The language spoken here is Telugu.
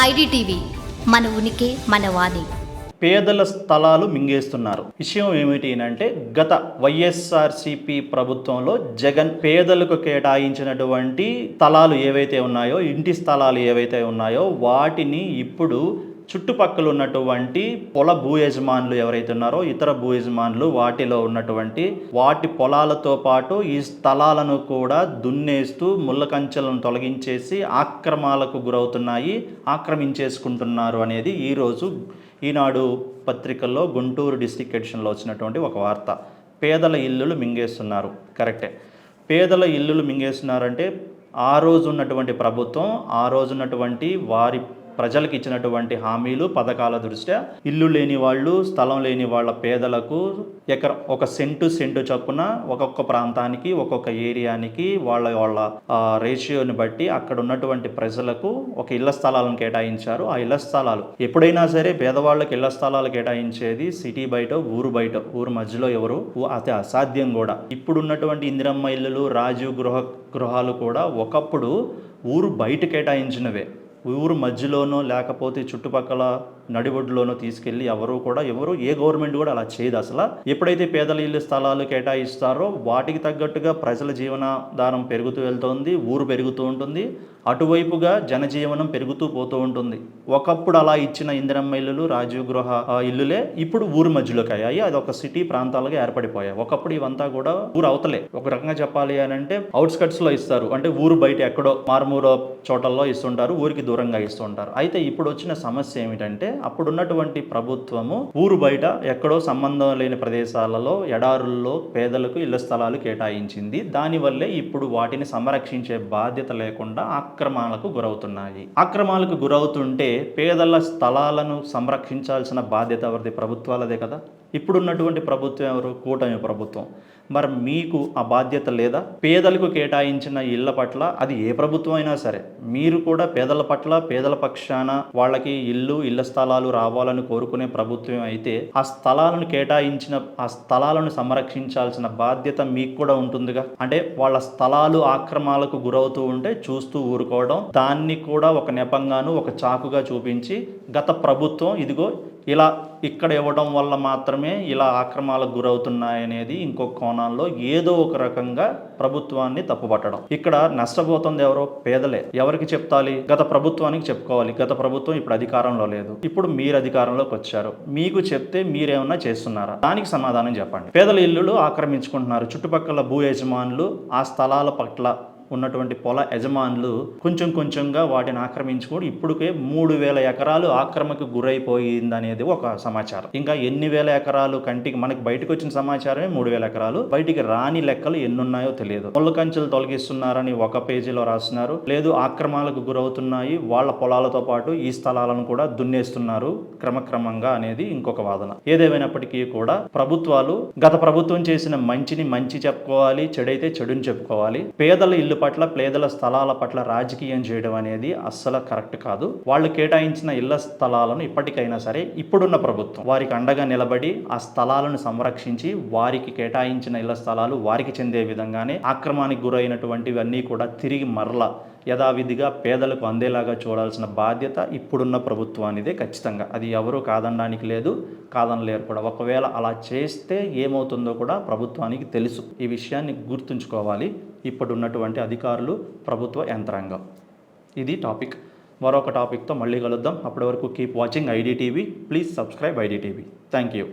ఐడిటీవీ మన ఉనికి మన వాణి. పేదల స్థలాలు మింగేస్తున్నారు. విషయం ఏమిటి అంటే గత వైఎస్ఆర్సిపి ప్రభుత్వంలో జగన్ పేదలకు కేటాయించినటువంటి స్థలాలు ఏవైతే ఉన్నాయో ఇంటి స్థలాలు ఏవైతే ఉన్నాయో వాటిని ఇప్పుడు చుట్టుపక్కల ఉన్నటువంటి పొల భూ యజమానులు ఎవరైతే ఉన్నారో ఇతర భూ యజమానులు వాటిలో ఉన్నటువంటి వాటి పొలాలతో పాటు ఈ స్థలాలను కూడా దున్నేస్తూ ముళ్ళ కంచెలను తొలగించేసి ఆక్రమాలకు గురవుతున్నాయి ఆక్రమించేసుకుంటున్నారు అనేది ఈరోజు ఈనాడు పత్రికల్లో గుంటూరు డిస్టిక్ ఎడిషన్లో వచ్చినటువంటి ఒక వార్త. పేదల ఇల్లులు మింగేస్తున్నారు. కరెక్టే. పేదల ఇల్లులు మింగేస్తున్నారంటే ఆ రోజు ఉన్నటువంటి ప్రభుత్వం ఆ రోజు ఉన్నటువంటి వారి ప్రజలకు ఇచ్చినటువంటి హామీలు పథకాల దృష్ట్యా ఇల్లు లేని వాళ్ళు స్థలం లేని వాళ్ళ పేదలకు ఎకర ఒక సెంటు సెంటు చొప్పున ఒక్కొక్క ప్రాంతానికి ఒక్కొక్క ఏరియానికి వాళ్ళ వాళ్ళ రేషియోని బట్టి అక్కడ ఉన్నటువంటి ప్రజలకు ఒక ఇళ్ళ స్థలాలను కేటాయించారు. ఆ ఇళ్ళ స్థలాలు ఎప్పుడైనా సరే పేదవాళ్ళకి ఇళ్ళ స్థలాలు కేటాయించేది సిటీ బయట ఊరు బయట ఊరు మధ్యలో ఎవరు? అతి అసాధ్యం కూడా. ఇప్పుడున్నటువంటి ఇందిరమ్మ ఇల్లులు రాజీవ్ గృహ గృహాలు కూడా ఒకప్పుడు ఊరు బయట కేటాయించినవే. ఊరు మధ్యలోనో లేకపోతే చుట్టుపక్కల నడిబొడ్డులోనూ తీసుకెళ్ళి ఎవరు కూడా ఎవరు ఏ గవర్నమెంట్ కూడా అలా చేయదు అసలు. ఎప్పుడైతే పేదల ఇల్లు స్థలాలు కేటాయిస్తారో వాటికి తగ్గట్టుగా ప్రజల జీవనాధారం పెరుగుతూ వెళ్తోంది ఊరు పెరుగుతూ ఉంటుంది అటువైపుగా జనజీవనం పెరుగుతూ పోతూ ఉంటుంది. ఒకప్పుడు అలా ఇచ్చిన ఇందిరమ్మ ఇల్లులు రాజీవ్ గృహ ఆ, ఇల్లులే ఇప్పుడు ఊరు మధ్యలోకి అయ్యాయి. అది ఒక సిటీ ప్రాంతాలుగా ఏర్పడిపోయాయి. ఒకప్పుడు ఇవంతా కూడా ఊరు అవతలే. ఒక రకంగా చెప్పాలి అని అంటే అవుట్స్కట్స్లో ఇస్తారు. అంటే ఊరు బయట ఎక్కడో మారుమూర చోటల్లో ఇస్తుంటారు ఊరికి దూరంగా ఇస్తుంటారు. అయితే ఇప్పుడు వచ్చిన సమస్య ఏమిటంటే అప్పుడున్నటువంటి ప్రభుత్వము ఊరు బయట ఎక్కడో సంబంధం లేని ప్రదేశాలలో ఎడారుల్లో పేదలకు ఇళ్ళ స్థలాలు కేటాయించింది. దానివల్లే ఇప్పుడు వాటిని సంరక్షించే బాధ్యత లేకుండా ఆక్రమణలకు గురవుతున్నాయి. ఆక్రమణలకు గురవుతుంటే పేదల స్థలాలను సంరక్షించాల్సిన బాధ్యత ఎవరిది? ప్రభుత్వాలదే కదా. ఇప్పుడున్నటువంటి ప్రభుత్వం ఎవరు? కూటమి ప్రభుత్వం. మరి మీకు ఆ బాధ్యత లేదా? పేదలకు కేటాయించిన ఇళ్ళ పట్ల అది ఏ ప్రభుత్వం అయినా సరే మీరు కూడా పేదల పట్ల పేదల పక్షాన వాళ్ళకి ఇల్లు ఇళ్ళ స్థలాలు రావాలని కోరుకునే ప్రభుత్వం అయితే ఆ స్థలాలను కేటాయించిన ఆ స్థలాలను సంరక్షించాల్సిన బాధ్యత మీకు కూడా ఉంటుందిగా? అంటే వాళ్ళ స్థలాలు ఆక్రమాలకు గురవుతూ ఉంటే చూస్తూ ఊరుకోవడం దాన్ని కూడా ఒక నెపంగాను ఒక చాకుగా చూపించి గత ప్రభుత్వం ఇదిగో ఇలా ఇక్కడ ఇవ్వడం వల్ల మాత్రమే ఇలా ఆక్రమాలకు గురవుతున్నాయనేది ఇంకొక కోణాల్లో ఏదో ఒక రకంగా ప్రభుత్వాన్ని తప్పుపట్టడం. ఇక్కడ నష్టపోతుంది ఎవరో పేదలే. ఎవరికి చెప్తాలి? గత ప్రభుత్వానికి చెప్పుకోవాలి. గత ప్రభుత్వం ఇప్పుడు అధికారంలో లేదు. ఇప్పుడు మీరు అధికారంలోకి వచ్చారు. మీకు చెప్తే మీరేమన్నా చేస్తున్నారా? దానికి సమాధానం చెప్పండి. పేదల ఇల్లులు ఆక్రమించుకుంటున్నారు. చుట్టుపక్కల భూ యజమానులు ఆ స్థలాల పట్ల ఉన్నటువంటి పొల యజమానులు కొంచెం కొంచెంగా వాటిని ఆక్రమించుకొని ఇప్పటికే మూడు వేల ఎకరాలు ఆక్రమకు గురైపోయిందనేది ఒక సమాచారం. ఇంకా ఎన్ని వేల ఎకరాలు కంటికి మనకి బయటకు వచ్చిన సమాచారమే మూడు వేల ఎకరాలు. బయటికి రాని లెక్కలు ఎన్ని ఉన్నాయో తెలియదు. ముళ్ళ కంచెలు తొలగిస్తున్నారని ఒక పేజీలో రాస్తున్నారు. లేదు ఆక్రమాలకు గురవుతున్నాయి. వాళ్ళ పొలాలతో పాటు ఈ స్థలాలను కూడా దున్నేస్తున్నారు క్రమక్రమంగా అనేది ఇంకొక వాదన. ఏదేమైనప్పటికీ కూడా ప్రభుత్వాలు గత ప్రభుత్వం చేసిన మంచిని మంచి చెప్పుకోవాలి చెడైతే చెడుని చెప్పుకోవాలి. పేదల ఇల్లు పట్ల పేదల స్థలాల పట్ల రాజకీయం చేయడం అనేది అస్సలు కరెక్ట్ కాదు. వాళ్ళు కేటాయించిన ఇళ్ళ స్థలాలను ఇప్పటికైనా సరే ఇప్పుడున్న ప్రభుత్వం వారికి అండగా నిలబడి ఆ స్థలాలను సంరక్షించి వారికి కేటాయించిన ఇళ్ళ స్థలాలు వారికి చెందే విధంగానే ఆక్రమానికి గురైనటువంటివన్నీ కూడా తిరిగి మరల యథావిధిగా పేదలకు అందేలాగా చూడాల్సిన బాధ్యత ఇప్పుడున్న ప్రభుత్వానిదే ఖచ్చితంగా. అది ఎవరూ కాదనడానికి లేదు కాదనలేరు కూడా. ఒకవేళ అలా చేస్తే ఏమవుతుందో కూడా ప్రభుత్వానికి తెలుసు. ఈ విషయాన్ని గుర్తుంచుకోవాలి. ఇప్పుడు ఉన్నటువంటి అధికారులు ప్రభుత్వ యంత్రాంగం. ఇది టాపిక్. మరొక టాపిక్తో మళ్ళీ కలుద్దాం. అప్పటి వరకు keep watching IDTV. Please subscribe IDTV. Thank you